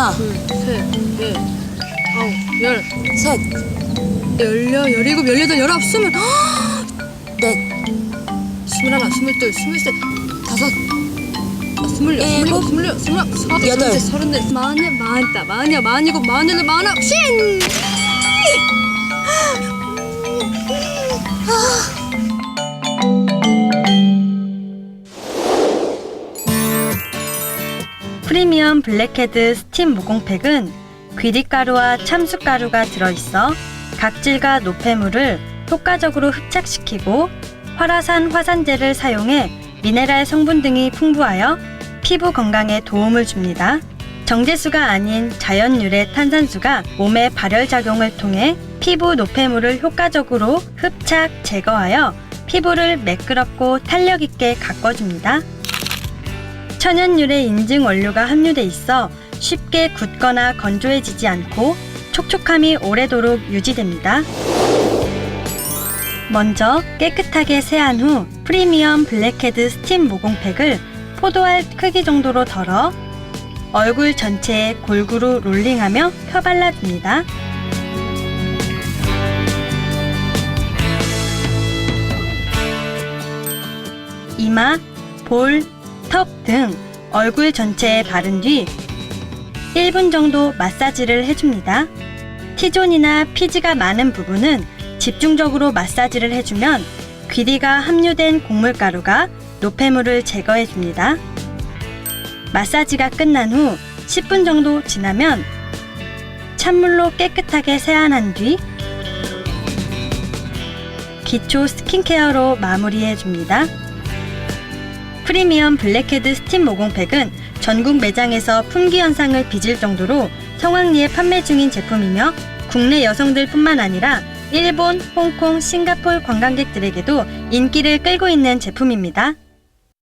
하나, 둘, 셋, 넷, 아홉, 열, 셋, 열여, 열일곱, 열여덟, 열아홉, 스물, 넷, 스물하나, 스물둘, 스물셋, 다섯, 아, 스물여섯, 스물일곱, 스물여, 스물여, 여덟. 서른넷, 마흔넷, 마흔다, 마흔여, 마흔일곱, 마흔여덟, 마흔아홉, 쉰! 프리미엄 블랙헤드 스팀 모공팩은 귀리가루와 참숯가루가 들어있어 각질과 노폐물을 효과적으로 흡착시키고 활화산 화산재를 사용해 미네랄 성분 등이 풍부하여 피부 건강에 도움을 줍니다. 정제수가 아닌 자연 유래 탄산수가 몸의 발열 작용을 통해 피부 노폐물을 효과적으로 흡착 제거하여 피부를 매끄럽고 탄력 있게 가꿔줍니다. 천연 유래 인증 원료가 함유돼 있어 쉽게 굳거나 건조해지지 않고 촉촉함이 오래도록 유지됩니다. 먼저 깨끗하게 세안 후 프리미엄 블랙헤드 스팀 모공팩을 포도알 크기 정도로 덜어 얼굴 전체에 골고루 롤링하며 펴발라줍니다. 이마, 볼, 턱 등 얼굴 전체에 바른 뒤 1분 정도 마사지를 해줍니다. T존이나 피지가 많은 부분은 집중적으로 마사지를 해주면 귀리가 함유된 곡물가루가 노폐물을 제거해줍니다. 마사지가 끝난 후 10분 정도 지나면 찬물로 깨끗하게 세안한 뒤 기초 스킨케어로 마무리해줍니다. 프리미엄 블랙헤드 스팀 모공팩은 전국 매장에서 품귀 현상을 빚을 정도로 성황리에 판매 중인 제품이며 국내 여성들뿐만 아니라 일본, 홍콩, 싱가폴 관광객들에게도 인기를 끌고 있는 제품입니다.